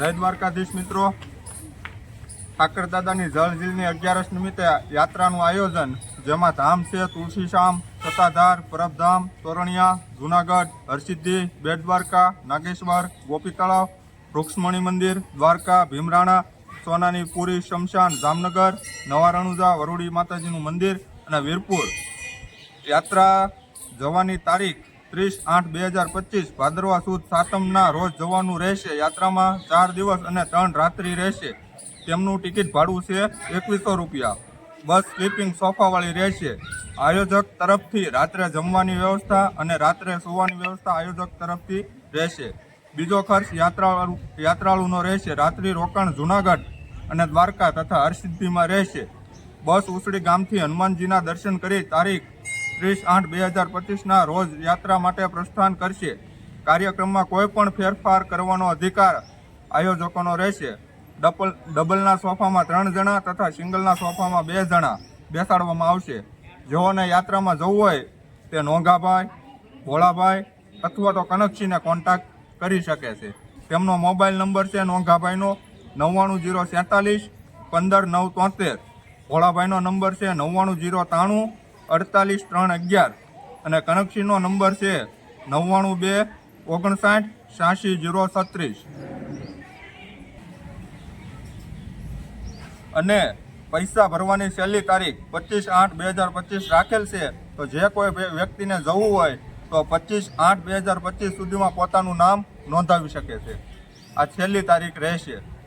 જય દ્વારકાધીશ મિત્રો. ઠાકર દાદાની જળ અગિયારસ નિમિત્તે યાત્રાનું આયોજન, જેમાં ધામ છે તુલસીશામ સત્તાધાર, પરબધામ, તોરણિયા, જુનાગઢ, હરસિદ્ધિ, બેટ દ્વારકા, નાગેશ્વર ગોપી તળાવ રૂક્ષ્મણી મંદિર, દ્વારકા, ભીમરાણા, સોનાની પુરી, શમશાન, જામનગર નવા રણુજા વરૂડી માતાજીનું મંદિર અને વીરપુર. યાત્રા જવાની તારીખ ત્રીસ આઠ બે હજાર પચીસ ભાદરવા સુદ સાતમના રોજ જવાનું રહેશે. યાત્રામાં ચાર દિવસ અને ત્રણ રાત્રિ રહેશે. તેમનું ટિકિટ ભાડું છે એકવીસો રૂપિયા. બસ, સ્લીપિંગ સોફાવાળી રહેશે. આયોજક તરફથી રાત્રે જમવાની વ્યવસ્થા અને રાત્રે સુવાની વ્યવસ્થા આયોજક તરફથી રહેશે. બીજો ખર્ચ યાત્રાળુ, યાત્રાળુનો રહેશે. રાત્રિ રોકાણ જુનાગઢ અને દ્વારકા તથા હરસિદ્ધિમાં રહેશે. બસ ઉસળી ગામથી હનુમાનજીના દર્શન કરી તારીખ ત્રીસ આઠ બે હજાર પચીસના રોજ યાત્રા માટે પ્રસ્થાન કરશે. કાર્યક્રમમાં કોઈ પણ ફેરફાર કરવાનો અધિકાર આયોજકોનો રહેશે. ડબલ ડબલના સોફામાં ત્રણ જણા તથા સિંગલના સોફામાં બે જણા બેસાડવામાં આવશે. જેઓને યાત્રામાં જવું હોય તે નોંઘાભાઈ, ભોળાભાઈ અથવા તો કનકસિંહને કોન્ટેક્ટ કરી શકે છે. તેમનો મોબાઈલ નંબર છે નોંઘાભાઈનો નવ્વાણું જીરો સેતાલીસ પંદર નવ તોતેર. ભોળાભાઈનો નંબર છે નવ્વાણું જીરો ત્રાણું અડતાલીસ ત્રણ અગિયાર. અને કનેક્શનનો નંબર છે નવ્વાણું બે ઓગણસાઠ, છ્યાસી જીરો છત્રીસ. અને પૈસા ભરવાની છેલ્લી તારીખ પચીસ આઠ બે હજાર પચીસ રાખેલ છે. તો જે કોઈ વ્ય- વ્યક્તિને જવું હોય તો પચીસ આઠ બે હજાર પચીસ સુધીમાં પોતાનું નામ નોંધાવી શકે છે. આ છેલ્લી તારીખ રહેશે.